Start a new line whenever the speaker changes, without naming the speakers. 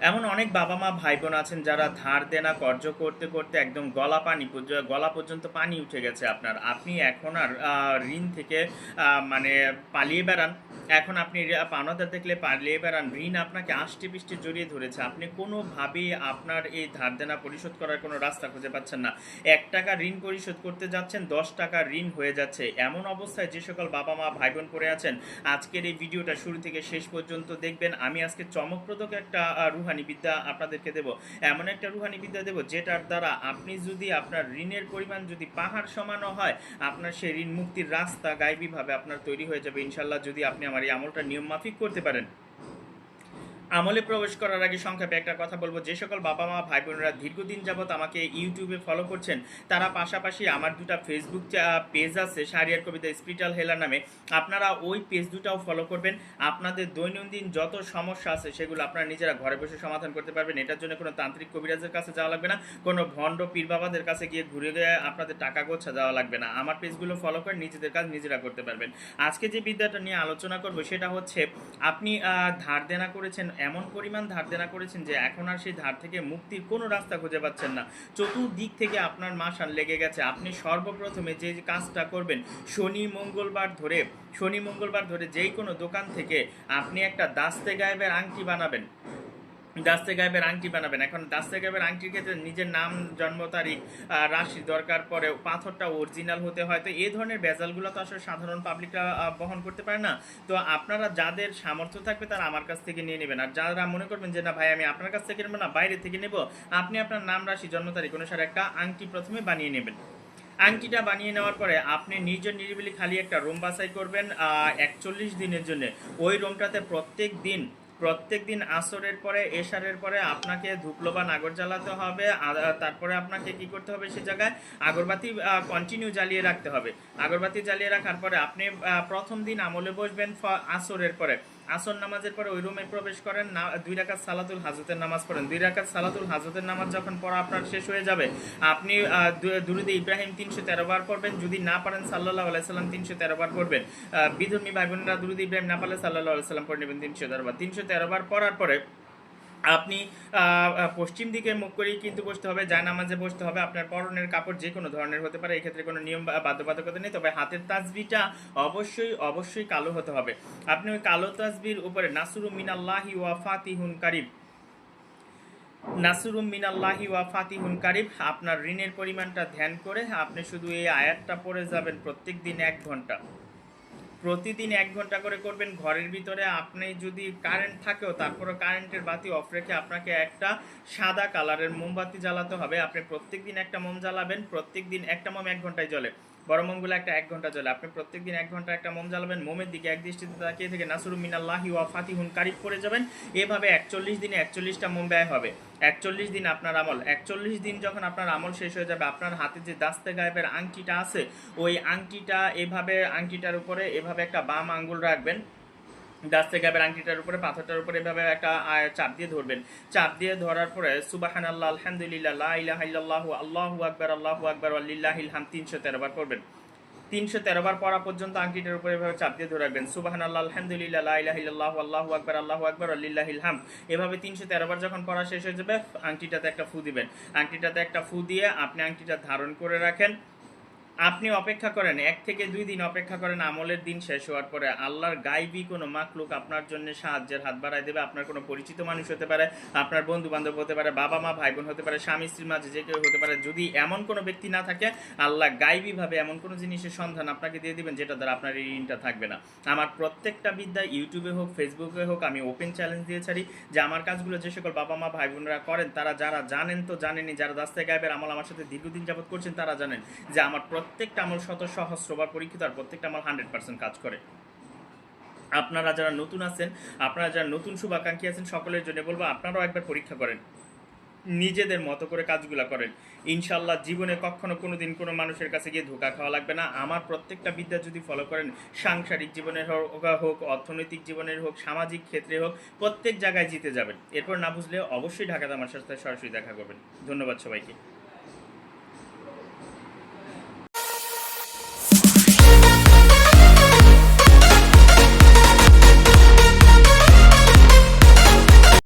এমন অনেক বাবা মা ভাই বোন আছেন যারা ধার দেনা কর্য করতে করতে একদম গলা পানি গলা পর্যন্ত পানি উঠে গেছে আপনার। আপনি এখন আর ঋণ থেকে মানে পালিয়ে বেড়ান। এখন আপনি পাওনাদার দেখলে পালিয়ে বেড়ান। ঋণ আপনাকে আষ্টে পিষ্টে জড়িয়ে ধরেছে। আপনি কোনোভাবেই আপনার এই ধার দেনা পরিশোধ করার কোনো রাস্তা খুঁজে পাচ্ছেন না। এক টাকা ঋণ পরিশোধ করতে যাচ্ছেন দশ টাকা ঋণ হয়ে যাচ্ছে। এমন অবস্থায় যে সকল বাবা মা ভাই বোন পড়ে আছেন আজকের এই ভিডিওটা শুরু থেকে শেষ পর্যন্ত দেখবেন। আমি আজকে চমকপ্রদক একটা আহ, রুহানি বিদ্যা আপনাদেরকে দেব। এমন একটা রুহানি বিদ্যা দেব, যেটার দ্বারা আপনি যদি আপনার ঋণের পরিমাণ যদি পাহাড় সমানও হয়, আপনার সেই ঋণ মুক্তির রাস্তা গাইবীভাবে আপনার তৈরি হয়ে যাবে। ইনশাল্লাহ যদি আপনি আমার এই আমলটা নিয়ম মাফিক করতে পারেন। আমলে প্রবেশ করার আগে সংক্ষেপে একটা কথা বলব। যে সকল বাবা মা ভাই বোনেরা দীর্ঘদিন যাবত আমাকে ইউটিউবে ফলো করছেন, তারা পাশাপাশি আমার দুটা ফেসবুক পেজ আছে শারিয়ার কবিতা স্পিরিটাল হেলার নামে। আপনারা ওই পেজ দুটাও ফলো করবেন। আপনাদের দৈনন্দিন যত সমস্যা আছে, সেগুলো আপনারা নিজেরা ঘরে বসে সমাধান করতে পারবেন। এটার জন্য কোনো তান্ত্রিক কবিরাজের কাছে যাওয়া লাগবে না। কোনো ভণ্ড পীর বাবাদের কাছে গিয়ে ঘুরে গিয়ে আপনাদের টাকা গোছা যাওয়া লাগবে না। আমার পেজগুলো ফলো করে নিজেদের কাজ নিজেরা করতে পারবেন। আজকে যে বিদ্যাটা নিয়ে আলোচনা করব, সেটা হচ্ছে আপনি ধার দেনা করেছেন এমন পরিমাণ ধার দেনা করেছেন যে এখন আর সেই ধার থেকে মুক্তির কোনো রাস্তা খুঁজে পাচ্ছেন না। চতুর্দিক থেকে আপনার মাসান লেগে গেছে। আপনি সর্বপ্রথমে যে কাজটা করবেন, শনি, মঙ্গলবার ধরে, শনি, মঙ্গলবার ধরে যেই কোনো দোকান থেকে আপনি একটা দাস্তে গায়েবের আংটি বানাবেন। দাস্তে গায়েবের আংটি বানাবেন। এখন দাস্তে গায়েবের আংটির ক্ষেত্রে নিজের নাম, জন্ম তারিখ রাশি দরকার পরে পাথরটা অরিজিনাল হতে হয়। তো এই ধরনের ভেজালগুলো তো আসলে সাধারণ পাবলিকরা বহন করতে পারে না। তো আপনারা যাদের সামর্থ্য থাকবে তারা আমার কাছ থেকে নিয়ে নেবেন। আর যারা মনে করবেন যে, না ভাই, আমি আপনার কাছ থেকে নেব না, বাইরে থেকে নেব, আপনি আপনার নাম, রাশি, জন্ম তারিখ অনুসারে একটা আংটি প্রথমে বানিয়ে নেবেন। আংটিটা বানিয়ে নেওয়ার পরে আপনি নিজের নিরিবিলি খালি একটা রুম বাছাই করবেন একচল্লিশ দিনের জন্য। ওই রুমটাতে প্রত্যেক দিন প্রত্যেক দিন আসরের পরে, এশারের পরে আপনাকে ধুপলো বা নাগর জ্বালাতে হবে তারপরে আপনাকে কি করতে হবে সে জায়গায়? আগরবাতি কন্টিনিউ জ্বালিয়ে রাখতে হবে। আগরবাতি জ্বালিয়ে রাখার পরে আপনি প্রথম দিন আমলে বসবেন আসরের পরে। আসর নামাজের পরে ওই রুমে প্রবেশ করেন, না, দুই রাকাত সালাতুল হাজতের নামাজ পড়েন। দুই রাকাত সালাতুল হাজতের নামাজ যখন পড়া আপনার শেষ হয়ে যাবে, আপনি দুরুদি ইব্রাহিম তিনশো তেরো বার পড়বেন, যদি না পারেন সাল্লাহ আলাইসাল্লাম তিনশো তেরো বার পড়বেন। বিধর্মী ভাই বোনেরা দুরুদ ইব্রাহিম না পারলে সাল্লাহ আলাইসাল্লাম পড়ে নেবেন তিনশো তেরো বার। তিনশো তেরো বার পড়ার পরে আপনি পশ্চিম দিকে মুখ করেই কিন্তু বসতে হবে যায় নামাজে বসতে হবে, আপনার পরনের কাপড় যে কোনো ধরনের হতে পারে, এক্ষেত্রে কোনো নিয়ম বাধ্যবাধকতা নেই, তবে হাতের তাজবিটা অবশ্যই অবশ্যই কালো হতে হবে। আপনি ওই কালো তাজবির উপরে নাসুরু মিনাল্লাহি ওয়া ফাতিহুন কারিব নাসুরুম মিনাল্লাহি ওয়া ফাতিহুন কারিব আপনার ঋণের পরিমাণটা ধ্যান করে আপনি শুধু এই আয়াতটা পড়ে যাবেন প্রত্যেক দিন এক ঘণ্টা। প্রতিদিন এক ঘণ্টা করে করবেন, ঘরের ভিতরে আপনি যদি কারেন্ট থাকেও তারপরে কারেন্টের বাতি অফ রেখে আপনাকে একটা সাদা কালারের মোমবাতি জ্বালাতে হবে। আপনি প্রত্যেক দিন একটা মোম জ্বালাবেন প্রত্যেক দিন একটা মোম এক ঘন্টায় জ্বলে। বড় মোমগুলো একটা এক ঘণ্টা জ্বলে। আপনি প্রত্যেক দিন এক ঘণ্টা একটা মোম জ্বালাবেন, মোমের দিকে এক দৃষ্টিতে তাকিয়ে থেকে নাসুরু মিনাল্লাহি ওয়া ফাতিহুন কারিফ করে যাবেন। এভাবে একচল্লিশ দিনে একচল্লিশটা মোম ব্যয় হবে। একচল্লিশ দিন আপনার আমল। একচল্লিশ দিন যখন আপনার আমল শেষ হয়ে যাবে, আপনার হাতে যে দাস্তে গায়েবের আংটিটা আছে, ওই আংটিটা এভাবে, আংটিটার উপরে এভাবে একটা বাম আঙ্গুল রাখবেন। দাস্তে গাবের আংটিটার উপরে, পাথরটার উপরে এভাবে একটা চাপ দিয়ে ধরবেন। চাপ দিয়ে ধরার পরে সুবাহান আল্লাহ আলহামদুলিল্লাহ ইল্লাল্লাহু, আল্লাহু আকবার আল্লাহু আকবার আল্লিল্লাহিল হাম তিনশো তেরো বার করবেন তিনশো তেরো বার পড়া পর্যন্ত আংটিটার উপরে এভাবে চাপ দিয়ে ধরে রাখবেন। সুবাহান আল্লাহ আলহামদুলিল্লাহ, লা ইলাহা ইল্লাল্লাহু, আল্লাহু আকবার আল্লাহু আকবার আল্লিল্লাহিল হাম এভাবে তিনশো তেরো বার যখন পড়া শেষ হয়ে যাবে, আংটিটাতে একটা ফু দিবেন। আংটিটাতে একটা ফু দিয়ে আপনি আংটিটা ধারণ করে রাখেন। আপনি অপেক্ষা করেন, এক থেকে দুই দিন অপেক্ষা করেন, আমলের দিন শেষ হওয়ার পরে আল্লাহর গাইবি কোনো মাকলুক আপনার জন্য সাহায্যের হাত বাড়ায় দেবে, আপনার কোনো পরিচিত মানুষ হতে পারে, আপনার বন্ধু বান্ধব হতে পারে, বাবা মা ভাই বোন হতে পারে, স্বামী, স্ত্রীর মাঝে যে কেউ হতে পারে, যদি এমন কোনো ব্যক্তি না থাকে, আল্লাহ গাইবি ভাবে এমন কোনো জিনিসের সন্ধান আপনাকে দিয়ে দিবেন যেটা দ্বারা আপনার এই ঋণটা থাকবে না। আমার প্রত্যেকটা বিদ্যা ইউটিউবে হোক, ফেসবুকে হোক, আমি ওপেন চ্যালেঞ্জ দিয়ে ছাড়ি যে আমার কাজগুলো যে সকল বাবা মা, ভাই বোনেরা করেন, তারা যারা জানেন তো জানেনই, যারা রাস্তায় গায়েবের আমল আমার সাথে দীর্ঘদিন যাবত করছেন, তারা জানেন যে আমার প্রত্যেকটা আমল শত সহস্রবার পরীক্ষিত আর প্রত্যেকটা আমল হান্ড্রেড পার্সেন্ট কাজ করে। আপনারা যারা নতুন আছেন, আপনারা যারা নতুন শুভাকাঙ্ক্ষী আছেন, সকলের জন্য বলব, আপনারাও একবার পরীক্ষা করেন। নিজেদের মতো করে কাজগুলো করেন। ইনশাল্লাহ জীবনে কখনো কোনো দিন কোনো মানুষের কাছে গিয়ে ধোকা খাওয়া লাগবে না। আমার প্রত্যেকটা বিদ্যা যদি ফলো করেন, সাংসারিক জীবনের হোক হোক, অর্থনৈতিক জীবনের হোক, সামাজিক ক্ষেত্রে হোক, প্রত্যেক জায়গায় জিতে যাবেন। এরপর না বুঝলে অবশ্যই ঢাকাতে আমার সাথে সরাসরি দেখা করবেন। ধন্যবাদ সবাইকে।